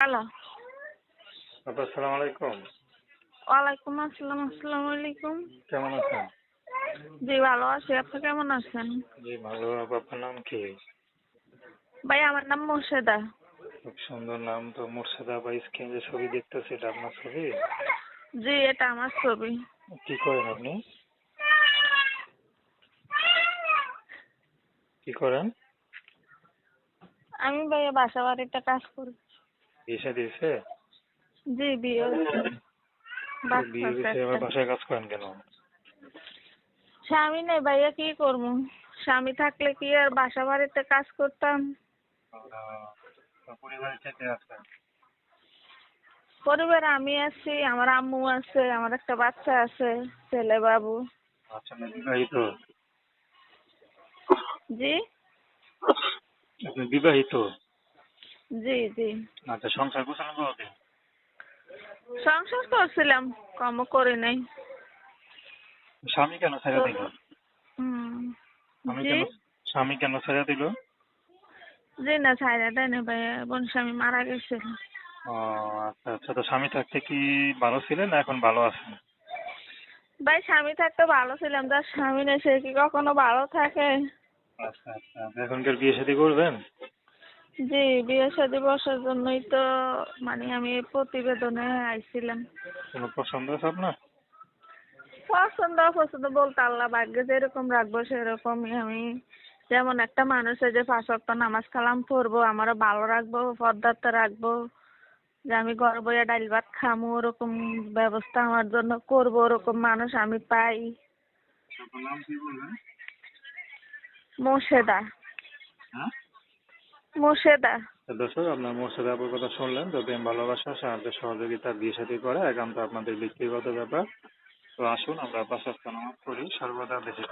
Hello. আপা আসসালামু আলাইকুম। ওয়ালাইকুম আসসালাম আসসালামু আলাইকুম। কেমন আছেন? জি ভালো আছি। আপনি কেমন আছেন? জি ভালো। আপনার নাম কি? ভাই আমার নাম মোর্শেদা। খুব সুন্দর নাম তো মুর্শিদা স্ক্রিন যে ছবি দেখতেছি এটা আপনার ছবি? জি এটা আমার ছবি। কি করেন আপনি? কি করেন? আমি ভাইয়া বাসা বাড়িতে কাজ করি। বিয়ে জি বিয়ে বিয়ে আবার বাসায় কাজ করেন কেন? স্বামী নেই ভাইয়া কি করব? স্বামী থাকলে কি আর বাসা বাড়িতে কাজ করতাম? পরিবারে আছে পরিবারে আমি আছি আমার আম্মু আছে আমার একটা বাচ্চা আছে ছেলে বাবু। আচ্ছা জি? আপনি বিবাহিত? জি জি। আচ্ছা সংসার গোছানো সংসার করছিলাম করি নাই। স্বামী কেন ছেড়ে দিল? হুম স্বামী কেন ছেড়ে দিল? জি না ছাইরা দেয় না ভাইয়া বোন স্বামী মারা ও আচ্ছা আচ্ছা তো স্বামী থাকতে কি ভালো ছিলেন না এখন ভালো আছেন? ভাই স্বামী থাকতে ভালো ছিলাম যার স্বামী নেই সে কি কখনো ভালো থাকে? আচ্ছা আচ্ছা এখনকার বিয়ে শাদী করবেন? জি বিয়ে শাদী বসার জন্যই তো মানে আমি প্রতিবেদনে আইছিলাম। কোনো পছন্দ আছে আপনার? পছন্দ অপছন্দ বলতে আল্লাহ ভাগ্যে যেরকম রাখব সেরকমই আমি। যেমন একটা মানুষের যে পাঁচ ওয়াক্ত নামাজ কালাম পড়ব আমারও ভালো রাখব পর্দাতে রাখব। যে আমি ঘর বইয়া ডাল ভাত খামো ওরকম ব্যবস্থা আমার জন্য করব ওরকম মানুষ আমি পাই। মোর্শেদা। হ্যাঁ? মোর্শেদা দর্শক, আপনার মোর্শেদ আপুর কথা শুনলেন প্রেম, ভালোবাসা, সাহায্য, সহযোগিতা বিয়ে সাথে করে একান্ত আপনাদের ব্যক্তিগত ব্যাপার তো আসুন, আমরা নামাজ পড়ি সর্বদা বেঁচে।